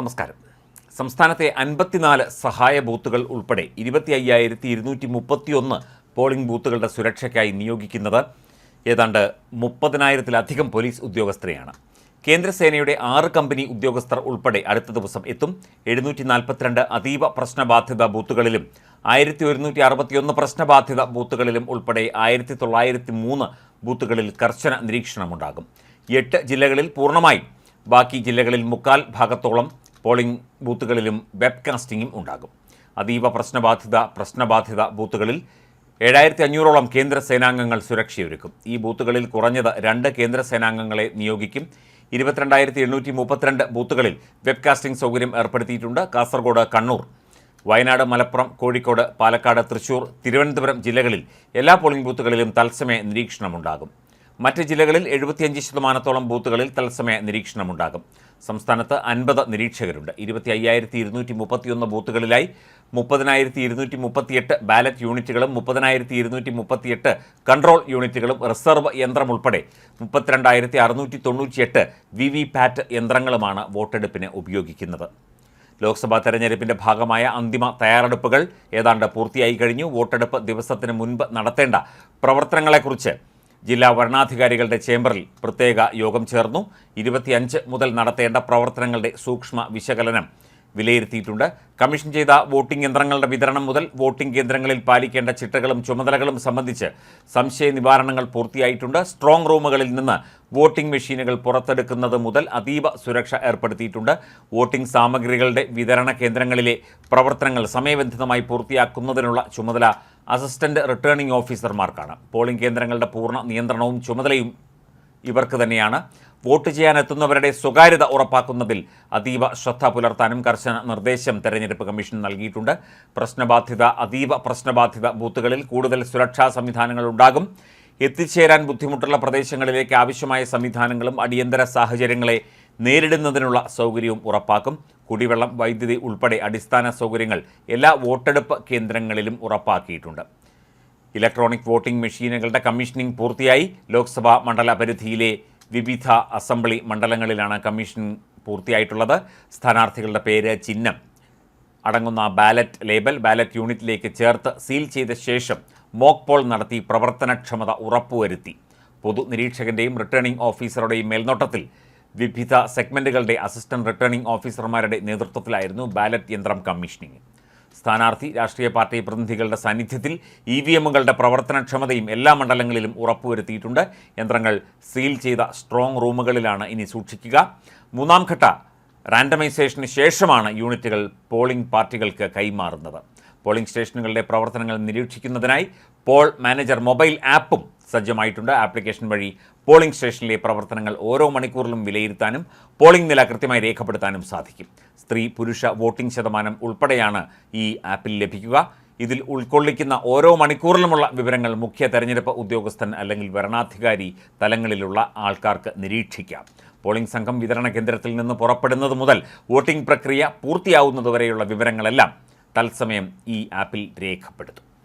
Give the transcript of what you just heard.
നമസ്കാരം. സംസ്ഥാനത്തെ അൻപത്തിനാല് സഹായ ബൂത്തുകൾ ഉൾപ്പെടെ ഇരുപത്തി അയ്യായിരത്തി ഇരുന്നൂറ്റി മുപ്പത്തിയൊന്ന് പോളിംഗ് ബൂത്തുകളുടെ സുരക്ഷയ്ക്കായി നിയോഗിക്കുന്നത് ഏതാണ്ട് മുപ്പതിനായിരത്തിലധികം പോലീസ് ഉദ്യോഗസ്ഥരെയാണ്. കേന്ദ്രസേനയുടെ ആറ് കമ്പനി ഉദ്യോഗസ്ഥർ ഉൾപ്പെടെ അടുത്ത ദിവസം എത്തും. എഴുന്നൂറ്റി നാൽപ്പത്തിരണ്ട് അതീവ പ്രശ്നബാധിത ബൂത്തുകളിലും ആയിരത്തി ഒരുന്നൂറ്റി അറുപത്തിയൊന്ന് പ്രശ്നബാധിത ബൂത്തുകളിലും ഉൾപ്പെടെ ആയിരത്തി തൊള്ളായിരത്തി മൂന്ന് ബൂത്തുകളിൽ കർശന നിരീക്ഷണമുണ്ടാകും. എട്ട് ജില്ലകളിൽ പൂർണമായും ബാക്കി ജില്ലകളിൽ മുക്കാൽ ഭാഗത്തോളം പോളിംഗ് ബൂത്തുകളിലും വെബ്കാസ്റ്റിംഗും ഉണ്ടാകും. അതീവ പ്രശ്നബാധിത പ്രശ്നബാധിത ബൂത്തുകളിൽ ഏഴായിരത്തി അഞ്ഞൂറോളം കേന്ദ്ര സേനാംഗങ്ങൾ സുരക്ഷയൊരുക്കും. ഈ ബൂത്തുകളിൽ കുറഞ്ഞത് രണ്ട് കേന്ദ്ര സേനാംഗങ്ങളെ നിയോഗിക്കും. ഇരുപത്തിരണ്ടായിരത്തി എണ്ണൂറ്റി മുപ്പത്തിരണ്ട് ബൂത്തുകളിൽ വെബ്കാസ്റ്റിംഗ് സൗകര്യം ഏർപ്പെടുത്തിയിട്ടുണ്ട്. കാസർഗോഡ് കണ്ണൂർ വയനാട് മലപ്പുറം കോഴിക്കോട് പാലക്കാട് തൃശൂർ തിരുവനന്തപുരം ജില്ലകളിൽ എല്ലാ പോളിംഗ് ബൂത്തുകളിലും തത്സമയ നിരീക്ഷണമുണ്ടാകും. മറ്റ് ജില്ലകളിൽ എഴുപത്തിയഞ്ച് ശതമാനത്തോളം ബൂത്തുകളിൽ തത്സമയ നിരീക്ഷണമുണ്ടാകും. സംസ്ഥാനത്ത് അൻപത് നിരീക്ഷകരുണ്ട്. ഇരുപത്തി അയ്യായിരത്തി ഇരുന്നൂറ്റി മുപ്പത്തിയൊന്ന് ബൂത്തുകളിലായി മുപ്പതിനായിരത്തി ഇരുന്നൂറ്റി മുപ്പത്തിയെട്ട് ബാലറ്റ് യൂണിറ്റുകളും മുപ്പതിനായിരത്തി ഇരുന്നൂറ്റി മുപ്പത്തിയെട്ട് കൺട്രോൾ യൂണിറ്റുകളും റിസർവ് യന്ത്രം ഉൾപ്പെടെ മുപ്പത്തിരണ്ടായിരത്തി അറുന്നൂറ്റി തൊണ്ണൂറ്റിയെട്ട് വി വി പാറ്റ് യന്ത്രങ്ങളുമാണ് വോട്ടെടുപ്പിന് ഉപയോഗിക്കുന്നത്. ലോക്സഭാ തെരഞ്ഞെടുപ്പിന്റെ ഭാഗമായ അന്തിമ തയ്യാറെടുപ്പുകൾ ഏതാണ്ട് പൂർത്തിയായി കഴിഞ്ഞു. വോട്ടെടുപ്പ് ദിവസത്തിന് മുൻപ് നടത്തേണ്ട പ്രവർത്തനങ്ങളെക്കുറിച്ച് ജില്ലാ വരണാധികാരികളുടെ ചേംബറിൽ പ്രത്യേക യോഗം ചേർന്നു. ഇരുപത്തിയഞ്ച് മുതൽ നടത്തേണ്ട പ്രവർത്തനങ്ങളുടെ സൂക്ഷ്മ വിശകലനം വിലയിരുത്തിയിട്ടുണ്ട്. കമ്മീഷൻ ചെയ്ത വോട്ടിംഗ് യന്ത്രങ്ങളുടെ വിതരണം മുതൽ വോട്ടിംഗ് കേന്ദ്രങ്ങളിൽ പാലിക്കേണ്ട ചിട്ടകളും ചുമതലകളും സംബന്ധിച്ച് സംശയ നിവാരണങ്ങൾ പൂർത്തിയായിട്ടുണ്ട്. സ്ട്രോങ് റൂമുകളിൽ നിന്ന് വോട്ടിംഗ് മെഷീനുകൾ പുറത്തെടുക്കുന്നത് മുതൽ അതീവ സുരക്ഷ ഏർപ്പെടുത്തിയിട്ടുണ്ട്. വോട്ടിംഗ് സാമഗ്രികളുടെ വിതരണ കേന്ദ്രങ്ങളിലെ പ്രവർത്തനങ്ങൾ സമയബന്ധിതമായി പൂർത്തിയാക്കുന്നതിനുള്ള ചുമതല അസിസ്റ്റന്റ് റിട്ടേണിംഗ് ഓഫീസർമാർക്കാണ്. പോളിംഗ് കേന്ദ്രങ്ങളുടെ പൂർണ നിയന്ത്രണവും ചുമതലയും ഇവർക്ക് തന്നെയാണ്. വോട്ട് ചെയ്യാനെത്തുന്നവരുടെ സ്വകാര്യത ഉറപ്പാക്കുന്നതിൽ അതീവ ശ്രദ്ധ പുലർത്താനും കർശന നിർദ്ദേശം തെരഞ്ഞെടുപ്പ് കമ്മീഷൻ നൽകിയിട്ടുണ്ട്. പ്രശ്നബാധിത അതീവ പ്രശ്നബാധിത ബൂത്തുകളിൽ കൂടുതൽ സുരക്ഷാ സംവിധാനങ്ങൾ ഉണ്ടാകും. എത്തിച്ചേരാൻ ബുദ്ധിമുട്ടുള്ള പ്രദേശങ്ങളിലേക്ക് ആവശ്യമായ സംവിധാനങ്ങളും അടിയന്തര സാഹചര്യങ്ങളെ നേരിടുന്നതിനുള്ള സൗകര്യവും ഉറപ്പാക്കും. കുടിവെള്ളം വൈദ്യുതി ഉൾപ്പെടെ അടിസ്ഥാന സൗകര്യങ്ങൾ എല്ലാ വോട്ടെടുപ്പ് കേന്ദ്രങ്ങളിലും ഉറപ്പാക്കിയിട്ടുണ്ട്. ഇലക്ട്രോണിക് വോട്ടിംഗ് മെഷീനുകളുടെ കമ്മീഷനിംഗ് പൂർത്തിയായി. ലോക്സഭാ മണ്ഡല പരിധിയിലെ വിവിധ അസംബ്ലി മണ്ഡലങ്ങളിലാണ് കമ്മീഷൻ പൂർത്തിയായിട്ടുള്ളത്. സ്ഥാനാർത്ഥികളുടെ പേര് ചിഹ്നം അടങ്ങുന്ന ബാലറ്റ് ലേബൽ ബാലറ്റ് യൂണിറ്റിലേക്ക് ചേർത്ത് സീൽ ചെയ്ത ശേഷം മോക്ക് പോൾ നടത്തി പ്രവർത്തനക്ഷമത ഉറപ്പുവരുത്തി. പൊതു നിരീക്ഷകന്റെയും റിട്ടേണിംഗ് ഓഫീസറുടെയും മേൽനോട്ടത്തിൽ വിവിധ സെഗ്മെന്റുകളുടെ അസിസ്റ്റന്റ് റിട്ടേണിംഗ് ഓഫീസർമാരുടെ നേതൃത്വത്തിലായിരുന്നു ബാലറ്റ് യന്ത്രം കമ്മീഷനിങ് സ്ഥാനാർത്ഥി രാഷ്ട്രീയ പാർട്ടി പ്രതിനിധികളുടെ സാന്നിധ്യത്തിൽ ഇ വി എമ്മുകളുടെ പ്രവർത്തനക്ഷമതയും എല്ലാ മണ്ഡലങ്ങളിലും ഉറപ്പുവരുത്തിയിട്ടുണ്ട്. യന്ത്രങ്ങൾ സീൽ ചെയ്ത സ്ട്രോങ് റൂമുകളിലാണ് ഇനി സൂക്ഷിക്കുക. മൂന്നാം ഘട്ട റാൻഡമൈസേഷന് ശേഷമാണ് യൂണിറ്റുകൾ പോളിംഗ് പാർട്ടികൾക്ക് കൈമാറുന്നത്. പോളിംഗ് സ്റ്റേഷനുകളുടെ പ്രവർത്തനങ്ങൾ നിരീക്ഷിക്കുന്നതിനായി പോൾ മാനേജർ മൊബൈൽ ആപ്പും സജ്ജമായിട്ടുണ്ട്. ആപ്ലിക്കേഷൻ വഴി പോളിംഗ് സ്റ്റേഷനിലെ പ്രവർത്തനങ്ങൾ ഓരോ മണിക്കൂറിലും വിലയിരുത്താനും പോളിംഗ് നില കൃത്യമായി രേഖപ്പെടുത്താനും സാധിക്കും. സ്ത്രീ പുരുഷ വോട്ടിംഗ് ശതമാനം ഉൾപ്പെടെയാണ് ഈ ആപ്പിൽ ലഭിക്കുക. ഇതിൽ ഉൾക്കൊള്ളിക്കുന്ന ഓരോ മണിക്കൂറിലുമുള്ള വിവരങ്ങൾ മുഖ്യ തെരഞ്ഞെടുപ്പ് ഉദ്യോഗസ്ഥൻ അല്ലെങ്കിൽ വരണാധികാരി തലങ്ങളിലുള്ള ആൾക്കാർക്ക് നിരീക്ഷിക്കാം. പോളിംഗ് സംഘം വിതരണ കേന്ദ്രത്തിൽ നിന്ന് പുറപ്പെടുന്നത് മുതൽ വോട്ടിംഗ് പ്രക്രിയ പൂർത്തിയാവുന്നതുവരെയുള്ള വിവരങ്ങളെല്ലാം തത്സമയം ഈ ആപ്പിൽ രേഖപ്പെടുത്തും.